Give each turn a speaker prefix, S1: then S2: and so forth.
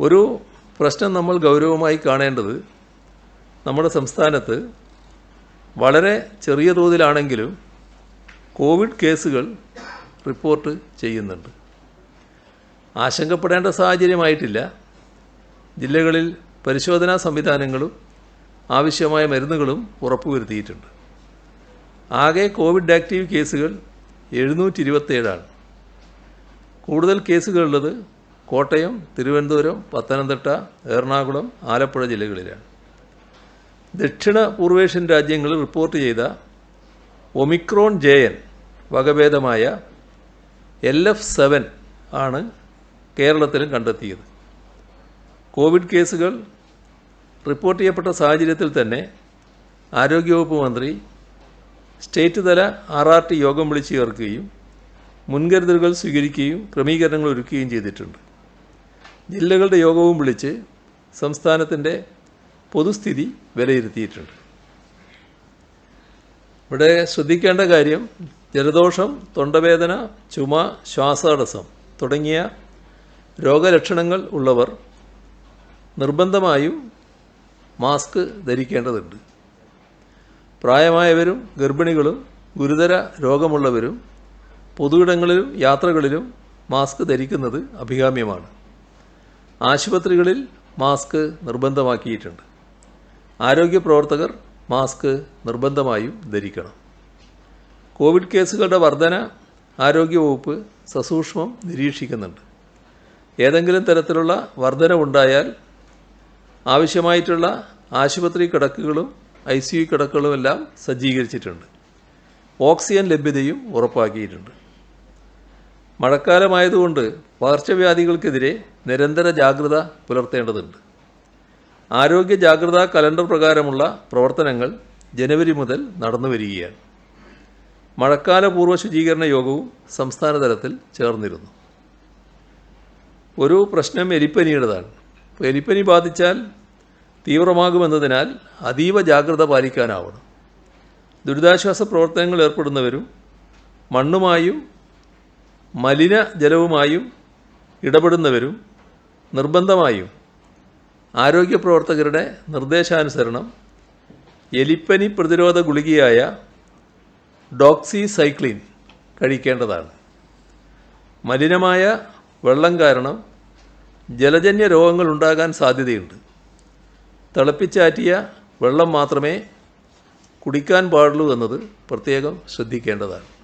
S1: ഒരു പ്രശ്നം നമ്മൾ ഗൗരവമായി കാണേണ്ടത് നമ്മുടെ സംസ്ഥാനത്ത് വളരെ ചെറിയ തോതിലാണെങ്കിലും കോവിഡ് കേസുകൾ റിപ്പോർട്ട് ചെയ്യുന്നുണ്ട്. ആശങ്കപ്പെടേണ്ട സാഹചര്യമായിട്ടില്ല. ജില്ലകളിൽ പരിശോധനാ സംവിധാനങ്ങളും ആവശ്യമായ മരുന്നുകളും ഉറപ്പുവരുത്തിയിട്ടുണ്ട്. ആകെ കോവിഡ് ആക്റ്റീവ് കേസുകൾ എഴുന്നൂറ്റി ഇരുപത്തേഴാണ് കൂടുതൽ കേസുകളുള്ളത് കോട്ടയം തിരുവനന്തപുരം പത്തനംതിട്ട എറണാകുളം ആലപ്പുഴ ജില്ലകളിലാണ്. ദക്ഷിണ പൂർവേഷ്യൻ രാജ്യങ്ങളിൽ റിപ്പോർട്ട് ചെയ്ത ഒമിക്രോൺ ജെ എൻ വകഭേദമായ എൽ എഫ് സെവൻ ആണ് കേരളത്തിലും കണ്ടെത്തിയത്. കോവിഡ് കേസുകൾ റിപ്പോർട്ട് ചെയ്യപ്പെട്ട സാഹചര്യത്തിൽ തന്നെ ആരോഗ്യവകുപ്പ് മന്ത്രി സ്റ്റേറ്റ് തല ആർ ആർ ടി യോഗം വിളിച്ചു ചേർക്കുകയും മുൻകരുതലുകൾ സ്വീകരിക്കുകയും ക്രമീകരണങ്ങൾ ഒരുക്കുകയും ചെയ്തിട്ടുണ്ട്. ജില്ലകളുടെ യോഗവും വിളിച്ച് സംസ്ഥാനത്തിന്റെ പൊതുസ്ഥിതി വിലയിരുത്തിയിട്ടുണ്ട്. ഇവിടെ ശ്രദ്ധിക്കേണ്ട കാര്യം ജലദോഷം തൊണ്ടവേദന ചുമ ശ്വാസതടസ്സം തുടങ്ങിയ രോഗലക്ഷണങ്ങൾ ഉള്ളവർ നിർബന്ധമായും മാസ്ക് ധരിക്കേണ്ടതുണ്ട്. പ്രായമായവരും ഗർഭിണികളും ഗുരുതര രോഗമുള്ളവരും പൊതുയിടങ്ങളിലും യാത്രകളിലും മാസ്ക് ധരിക്കുന്നത് അഭികാമ്യമാണ്. ആശുപത്രികളിൽ മാസ്ക് നിർബന്ധമാക്കിയിട്ടുണ്ട്. ആരോഗ്യ പ്രവർത്തകർ മാസ്ക് നിർബന്ധമായും ധരിക്കണം. കോവിഡ് കേസുകളുടെ വർധന ആരോഗ്യവകുപ്പ് സസൂക്ഷ്മം നിരീക്ഷിക്കുന്നുണ്ട്. ഏതെങ്കിലും തരത്തിലുള്ള വർധന ഉണ്ടായാൽ ആവശ്യമായിട്ടുള്ള ആശുപത്രി കിടക്കുകളും ഐ സി യു കിടക്കുകളുമെല്ലാം സജ്ജീകരിച്ചിട്ടുണ്ട്. ഓക്സിജൻ ലഭ്യതയും ഉറപ്പാക്കിയിട്ടുണ്ട്. മഴക്കാലമായതുകൊണ്ട് പകർച്ചവ്യാധികൾക്കെതിരെ നിരന്തര ജാഗ്രത പുലർത്തേണ്ടതുണ്ട്. ആരോഗ്യ ജാഗ്രതാ കലണ്ടർ പ്രകാരമുള്ള പ്രവർത്തനങ്ങൾ ജനുവരി മുതൽ നടന്നു വരികയാണ്. മഴക്കാല പൂർവ ശുചീകരണ യോഗവും സംസ്ഥാന തലത്തിൽ ചേർന്നിരുന്നു. ഒരു പ്രശ്നം എലിപ്പനിയുടേതാണ്. എലിപ്പനി ബാധിച്ചാൽ തീവ്രമാകുമെന്നതിനാൽ അതീവ ജാഗ്രത പാലിക്കാനാവണം. ദുരിതാശ്വാസ പ്രവർത്തനങ്ങൾ ഏർപ്പെടുന്നവരും മണ്ണുമായും മലിന ജലവുമായും ഇടപെടുന്നവരും നിർബന്ധമായും ആരോഗ്യ പ്രവർത്തകരുടെ നിർദ്ദേശാനുസരണം എലിപ്പനി പ്രതിരോധ ഗുളികയായ ഡോക്സി സൈക്ലിൻ കഴിക്കേണ്ടതാണ്. മലിനമായ വെള്ളം കാരണം ജലജന്യ രോഗങ്ങൾ ഉണ്ടാകാൻ സാധ്യതയുണ്ട്. തിളപ്പിച്ചാറ്റിയ വെള്ളം മാത്രമേ കുടിക്കാൻ പാടുള്ളൂ എന്നത് പ്രത്യേകം ശ്രദ്ധിക്കേണ്ടതാണ്.